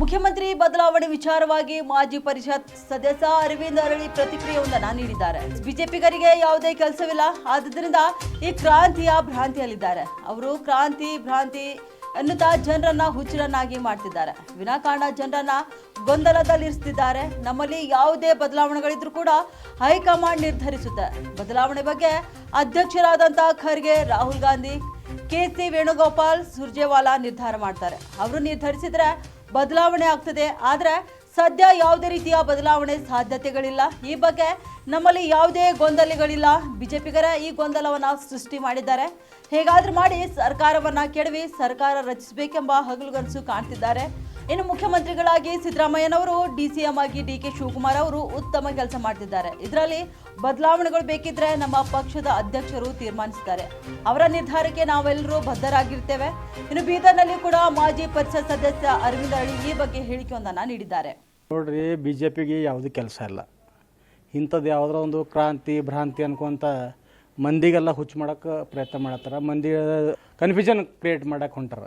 ಮುಖ್ಯಮಂತ್ರಿ ಬದಲಾವಣೆ ವಿಚಾರವಾಗಿ ಮಾಜಿ ಪರಿಷತ್ ಸದಸ್ಯ ಅರವಿಂದ್ ಅರಳಿ ಪ್ರತಿಕ್ರಿಯೆಯೊಂದನ್ನು ನೀಡಿದ್ದಾರೆ. ಬಿಜೆಪಿಗರಿಗೆ ಯಾವುದೇ ಕೆಲಸವಿಲ್ಲ. ಆದ್ದರಿಂದ ಈ ಕ್ರಾಂತಿಯ ಭ್ರಾಂತಿಯಲ್ಲಿದ್ದಾರೆ. ಅವರು ಕ್ರಾಂತಿ, ಭ್ರಾಂತಿ ಎನ್ನುತ್ತಾ ಜನರನ್ನ ಹುಚ್ಚರನ್ನಾಗಿ ಮಾಡ್ತಿದ್ದಾರೆ. ವಿನಾಕಾರಣ ಜನರನ್ನ ಗೊಂದಲದಲ್ಲಿರಿಸ್ತಿದ್ದಾರೆ. ನಮ್ಮಲ್ಲಿ ಯಾವುದೇ ಬದಲಾವಣೆಗಳಿದ್ರೂ ಕೂಡ ಹೈಕಮಾಂಡ್ ನಿರ್ಧರಿಸುತ್ತೆ. ಬದಲಾವಣೆ ಬಗ್ಗೆ ಅಧ್ಯಕ್ಷರಾದಂತಹ ಖರ್ಗೆ, ರಾಹುಲ್ ಗಾಂಧಿ, ಕೆ ಸಿ ವೇಣುಗೋಪಾಲ್, ಸುರ್ಜೇವಾಲಾ ನಿರ್ಧಾರ ಮಾಡ್ತಾರೆ. ಅವರು ನಿರ್ಧರಿಸಿದ್ರೆ ಬದಲಾವಣೆ ಆಗ್ತದೆ. ಆದರೆ ಸದ್ಯ ಯಾವುದೇ ರೀತಿಯ ಬದಲಾವಣೆ ಸಾಧ್ಯತೆಗಳಿಲ್ಲ. ಈ ಬಗ್ಗೆ ನಮ್ಮಲ್ಲಿ ಯಾವುದೇ ಗೊಂದಲಗಳಿಲ್ಲ. ಬಿಜೆಪಿಗರ ಈ ಗೊಂದಲವನ್ನ ಸೃಷ್ಟಿ ಮಾಡಿದ್ದಾರೆ. ಹೇಗಾದರೂ ಮಾಡಿ ಸರ್ಕಾರವನ್ನ ಕೆಡವಿ, ಸರ್ಕಾರ ರಚಿಸಬೇಕೆಂಬ ಹಗಲುಗನಸು ಕಾಣ್ತಿದ್ದಾರೆ. ಇನ್ನು ಮುಖ್ಯಮಂತ್ರಿಗಳಾಗಿ ಸಿದ್ದರಾಮಯ್ಯನವರು ಡಿ ಸಿ ಎಂ ಆಗಿ ಡಿ ಕೆ ಶಿವಕುಮಾರ್ ಅವರು ಉತ್ತಮ ಕೆಲಸ ಮಾಡ್ತಿದ್ದಾರೆ. ಇದರಲ್ಲಿ ಬದಲಾವಣೆಗಳು ಬೇಕಿದ್ರೆ ನಮ್ಮ ಪಕ್ಷದ ಅಧ್ಯಕ್ಷರು ತೀರ್ಮಾನಿಸಿದ್ದಾರೆ ಅವರ ನಿರ್ಧಾರಕ್ಕೆ ನಾವೆಲ್ಲರೂ ಬದ್ಧರಾಗಿರ್ತೇವೆ. ಇನ್ನು ಬೀದರ್ನಲ್ಲಿ ಕೂಡ ಮಾಜಿ ಪರಿಷತ್ ಸದಸ್ಯ ಅರವಿಂದ್ ಅಳಿ ಈ ಬಗ್ಗೆ ಹೇಳಿಕೆಯೊಂದನ್ನು ನೀಡಿದ್ದಾರೆ. ನೋಡ್ರಿ ಬಿ ಜೆ ಪಿಗೆ ಯಾವುದೂ ಕೆಲಸ ಇಲ್ಲ. ಇಂಥದ್ದು ಯಾವುದೋ ಒಂದು ಕ್ರಾಂತಿ, ಭ್ರಾಂತಿ ಅನ್ಕೊಂತ ಮಂದಿಗೆಲ್ಲ ಹುಚ್ಚು ಮಾಡೋಕೆ ಪ್ರಯತ್ನ ಮಾಡತ್ತಾರ. ಮಂದಿ ಕನ್ಫ್ಯೂಷನ್ ಕ್ರಿಯೇಟ್ ಮಾಡಕ್ಕೆ ಹೊಂಟಾರ.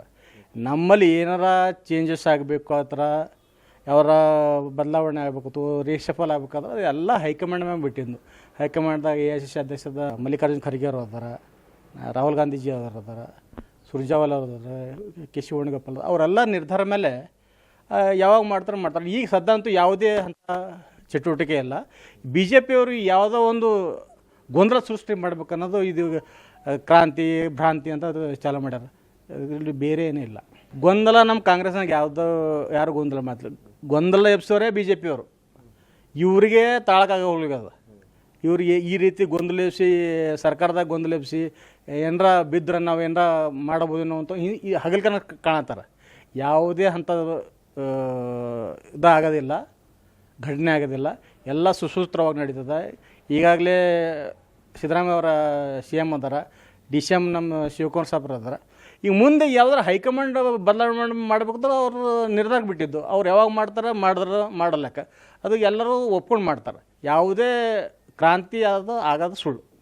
ನಮ್ಮಲ್ಲಿ ಏನಾರ ಚೇಂಜಸ್ ಆಗಬೇಕು ಆತರ ಯಾವಾರ ಬದಲಾವಣೆ ಆಗಬೇಕು ರೀಶಫಲ್ ಆಗ್ಬೇಕಾದ್ರೆ ಎಲ್ಲ ಹೈಕಮಾಂಡ್ ಮ್ಯಾಗ ಬಿಟ್ಟಿದ್ದು. ಹೈಕಮಾಂಡ್ದಾಗ ಎ ಐ ಸಿ ಅಧ್ಯಕ್ಷದ ಮಲ್ಲಿಕಾರ್ಜುನ್ ಖರ್ಗೆ ಅವರು ಅದಾರ, ರಾಹುಲ್ ಗಾಂಧೀಜಿ ಅವರು ಅದಾರ, ಸುರ್ಜಾವಲ್ ಅವರು ಅದಾರ, ಕೆ ಸಿ ವೇಣುಗೋಪಾಲ್ ಅವರೆಲ್ಲ ನಿರ್ಧಾರ ಮೇಲೆ ಯಾವಾಗ ಮಾಡ್ತಾರೆ ಮಾಡ್ತಾರೆ. ಈಗ ಸದ್ಯ ಅಂತೂ ಯಾವುದೇ ಅಂತ ಚಟುವಟಿಕೆ ಇಲ್ಲ. ಬಿ ಜೆ ಪಿಯವರು ಯಾವುದೋ ಒಂದು ಗೊಂದಲ ಸೃಷ್ಟಿ ಮಾಡ್ಬೇಕು ಅನ್ನೋದು ಇದು ಕ್ರಾಂತಿ, ಭ್ರಾಂತಿ ಅಂತ ಅದು ಚಾಲೂ ಮಾಡ್ಯಾರ. ಇದರಲ್ಲಿ ಬೇರೆ ಏನಿಲ್ಲ ಗೊಂದಲ ನಮ್ಮ ಕಾಂಗ್ರೆಸ್ನಾಗ ಯಾವುದೋ, ಯಾರು ಗೊಂದಲ ಮಾತ್ರ ಗೊಂದಲ ಎಬ್ಸೋರೇ ಬಿ ಜೆ ಪಿಯವರು ಇವರಿಗೆ ತಾಳಕ್ಕಾಗ ಹೋಗ್ಲಿಕ್ಕದ ಇವ್ರಿಗೆ ಈ ರೀತಿ ಗೊಂದಲ ಎಬ್ಸಿ, ಸರ್ಕಾರದಾಗ ಗೊಂದಲ ಎಬ್ಸಿ, ಏನರ ಬಿದ್ದರೆ ನಾವು ಏನರ ಮಾಡಬಹುದೇನೋ ಅಂತ ಈ ಹಗಲ್ಕನ ಕಾಣತ್ತಾರ. ಯಾವುದೇ ಅಂಥ ಇದಾಗೋದಿಲ್ಲ. ಘಟನೆ ಆಗೋದಿಲ್ಲ. ಎಲ್ಲ ಸುಸೂತ್ರವಾಗಿ ನಡೀತದೆ. ಈಗಾಗಲೇ ಸಿದ್ದರಾಮಯ್ಯ ಅವರ ಸಿ ಎಂ ಅದಾರ. ಡಿ ಸಿ ಎಂ ನಮ್ಮ ಶಿವಕುಮಾರ್ ಸಾಬ್ರು ಅದಾರ. ಈಗ ಮುಂದೆ ಯಾವ್ದಾರ ಹೈಕಮಾಂಡ್ ಬದಲಾವಣೆ ಮಾಡ್ಬೇಕು ಅವರು ನಿರ್ಧಾರ ಬಿಟ್ಟಿದ್ದು. ಅವ್ರು ಯಾವಾಗ ಮಾಡ್ತಾರೆ, ಮಾಡಿದ್ರೆ ಮಾಡಲಕ್ಕ ಅದು ಎಲ್ಲರೂ ಒಪ್ಕೊಂಡು ಮಾಡ್ತಾರೆ. ಯಾವುದೇ ಕ್ರಾಂತಿ ಆದ ಆಗೋದು ಸುಳ್ಳು.